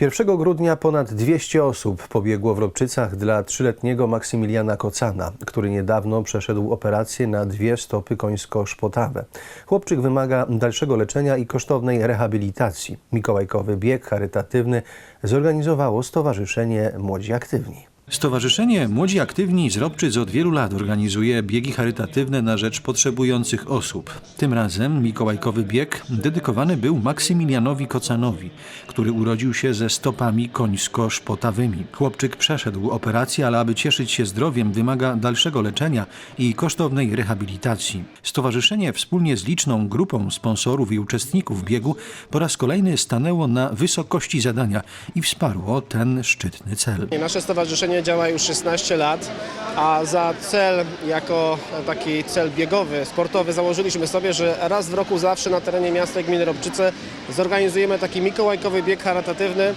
1 grudnia ponad 200 osób pobiegło w Robczycach dla trzyletniego Maksymiliana Kocana, który niedawno przeszedł operację na dwie stopy końsko-szpotawe. Chłopczyk wymaga dalszego leczenia i kosztownej rehabilitacji. Mikołajkowy bieg charytatywny zorganizowało Stowarzyszenie Młodzi Aktywni. Stowarzyszenie Młodzi Aktywni z od wielu lat organizuje biegi charytatywne na rzecz potrzebujących osób. Tym razem Mikołajkowy bieg dedykowany był Maksymilianowi Kocanowi, który urodził się ze stopami końsko-szpotawymi. Chłopczyk przeszedł operację, ale aby cieszyć się zdrowiem wymaga dalszego leczenia i kosztownej rehabilitacji. Stowarzyszenie wspólnie z liczną grupą sponsorów i uczestników biegu po raz kolejny stanęło na wysokości zadania i wsparło ten szczytny cel. Nasze stowarzyszenie działa już 16 lat, a za cel, jako taki cel biegowy, sportowy, założyliśmy sobie, że raz w roku zawsze na terenie miasta i gminy Robczyce zorganizujemy taki mikołajkowy bieg charytatywny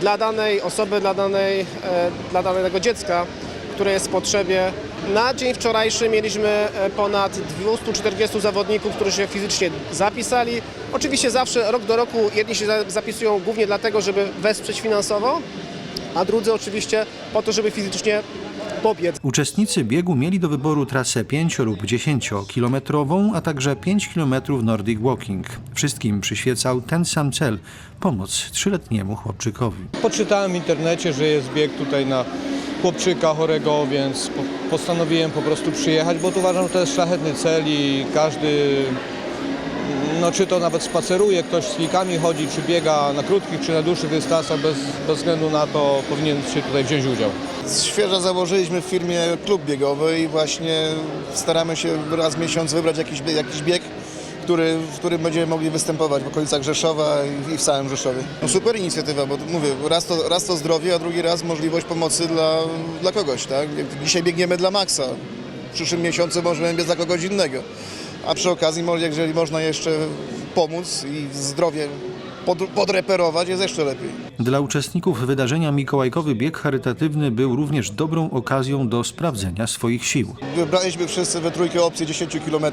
dla danej osoby, dla, danej, e, dla danego dziecka, które jest w potrzebie. Na dzień wczorajszy mieliśmy e, ponad 240 zawodników, którzy się fizycznie zapisali. Oczywiście zawsze rok do roku jedni się za- zapisują głównie dlatego, żeby wesprzeć finansowo, a drudzy oczywiście po to, żeby fizycznie pobiec. Uczestnicy biegu mieli do wyboru trasę 5 lub 10 kilometrową, a także 5 km Nordic Walking. Wszystkim przyświecał ten sam cel pomoc trzyletniemu chłopczykowi. Poczytałem w internecie, że jest bieg tutaj na chłopczyka chorego, więc po- postanowiłem po prostu przyjechać, bo to uważam, że to jest szlachetny cel i każdy, no czy to nawet spaceruje, ktoś z likami chodzi, czy biega na krótkich, czy na dłuższych dystansach, bez, bez względu na to powinien się tutaj wziąć udział. Świeżo założyliśmy w firmie klub biegowy i właśnie staramy się raz w miesiąc wybrać jakiś, jakiś bieg, który, w którym będziemy mogli występować w okolicach Rzeszowa i, i w całym Rzeszowie. No super inicjatywa, bo mówię, raz to, raz to zdrowie, a drugi raz możliwość pomocy dla, dla kogoś. Tak? Dzisiaj biegniemy dla Maxa, w przyszłym miesiącu możemy biec dla kogoś innego. A przy okazji, jeżeli można jeszcze pomóc i zdrowie pod, podreperować, jest jeszcze lepiej. Dla uczestników wydarzenia Mikołajkowy bieg charytatywny był również dobrą okazją do sprawdzenia swoich sił. Wybraliśmy wszyscy we trójkę opcję 10 km.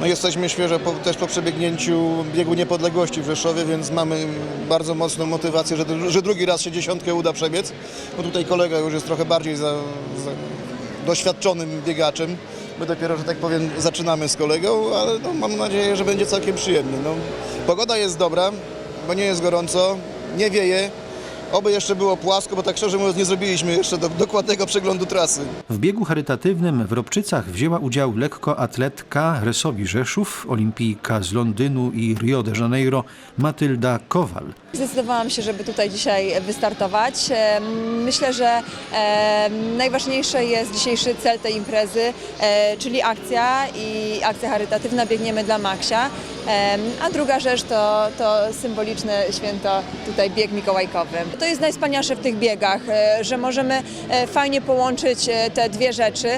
No jesteśmy świeżo po, też po przebiegnięciu biegu niepodległości w Rzeszowie, więc mamy bardzo mocną motywację, że, że drugi raz się dziesiątkę uda przebiec. No tutaj kolega już jest trochę bardziej za, za doświadczonym biegaczem. My dopiero, że tak powiem, zaczynamy z kolegą, ale no, mam nadzieję, że będzie całkiem przyjemnie. No, pogoda jest dobra, bo nie jest gorąco, nie wieje. Oby jeszcze było płasko, bo tak szczerze mówiąc nie zrobiliśmy jeszcze do, dokładnego przeglądu trasy. W biegu charytatywnym w Robczycach wzięła udział lekkoatletka Resowi Rzeszów, olimpijka z Londynu i Rio de Janeiro Matylda Kowal. Zdecydowałam się, żeby tutaj dzisiaj wystartować. Em, Myślę, że em, najważniejszy jest dzisiejszy cel tej imprezy, e, czyli akcja i akcja charytatywna Biegniemy dla Maksia. A druga rzecz to, to symboliczne święto tutaj bieg mikołajkowy. To jest najwspanialsze w tych biegach, e, że możemy e, fajnie połączyć e, te dwie rzeczy.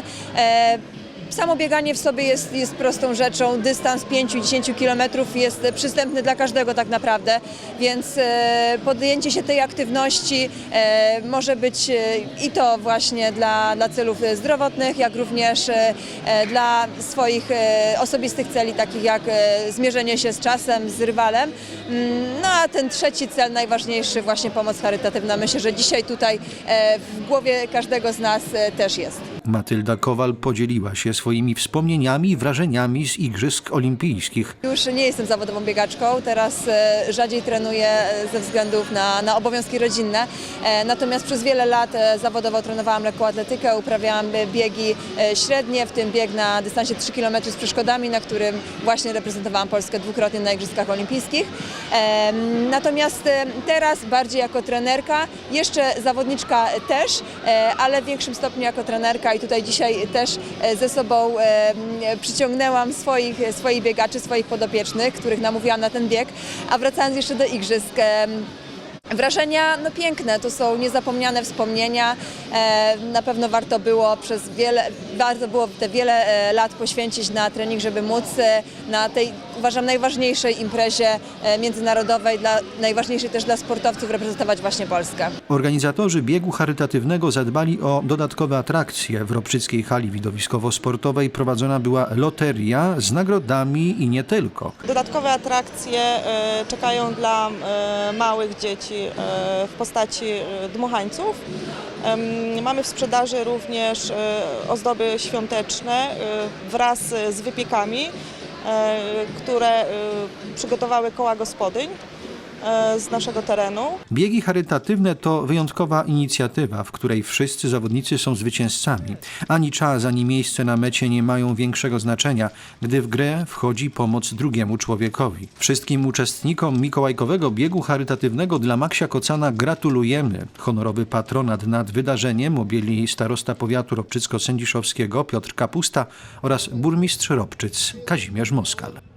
Samo bieganie w sobie jest, jest prostą rzeczą. Dystans 5-10 km jest przystępny dla każdego tak naprawdę, więc e, podjęcie się tej aktywności e, może być e, i to właśnie dla, dla celów zdrowotnych, jak również dla swoich osobistych celi, takich jak zmierzenie się z czasem, z rywalem. Mm, No a ten trzeci cel, najważniejszy, właśnie pomoc charytatywna, myślę, że dzisiaj tutaj w głowie każdego z nas też jest. Matylda Kowal podzieliła się swoimi wspomnieniami i wrażeniami z Igrzysk Olimpijskich. Już nie jestem zawodową biegaczką, teraz e, rzadziej trenuję e, ze względów na, na obowiązki rodzinne. E, Natomiast przez wiele lat zawodowo trenowałam lekkoatletykę, uprawiałam biegi średnie, w tym bieg na dystansie 3 km z przeszkodami, na którym właśnie reprezentowałam Polskę dwukrotnie na Igrzyskach Olimpijskich. Natomiast teraz bardziej jako trenerka, jeszcze zawodniczka też, ale w większym stopniu jako trenerka i tutaj dzisiaj też e, ze sobą e, przyciągnęłam swoich, swoich biegaczy, swoich podopiecznych, których namówiłam na ten bieg. A wracając jeszcze do igrzysk, Wrażenia no piękne, to są niezapomniane wspomnienia. E, na pewno warto było przez wiele, warto było te wiele e, lat poświęcić na trening, żeby móc e, na tej uważam najważniejszej imprezie międzynarodowej, dla, najważniejszej też dla sportowców reprezentować właśnie Polskę. Organizatorzy biegu charytatywnego zadbali o dodatkowe atrakcje. W Robczyckiej hali widowiskowo-sportowej prowadzona była loteria z nagrodami i nie tylko. Dodatkowe atrakcje czekają dla małych dzieci w postaci e, dmuchańców. Mamy w sprzedaży również e, ozdoby świąteczne e, wraz z wypiekami, e, które e, przygotowały koła gospodyń e, z naszego terenu. Biegi charytatywne to wyjątkowa inicjatywa, w której wszyscy zawodnicy są zwycięzcami. Ani czas, ani miejsce na mecie nie mają większego znaczenia, gdy w grę wchodzi pomoc drugiemu człowiekowi. Wszystkim uczestnikom mikołajkowego biegu charytatywnego dla Maksia Kocana gratulujemy. Honorowy patronat nad wydarzeniem objęli starosta powiatu ropczycko-sędziszowskiego Piotr Kapusta oraz burmistrz Ropczyc Kazimierz Moskal.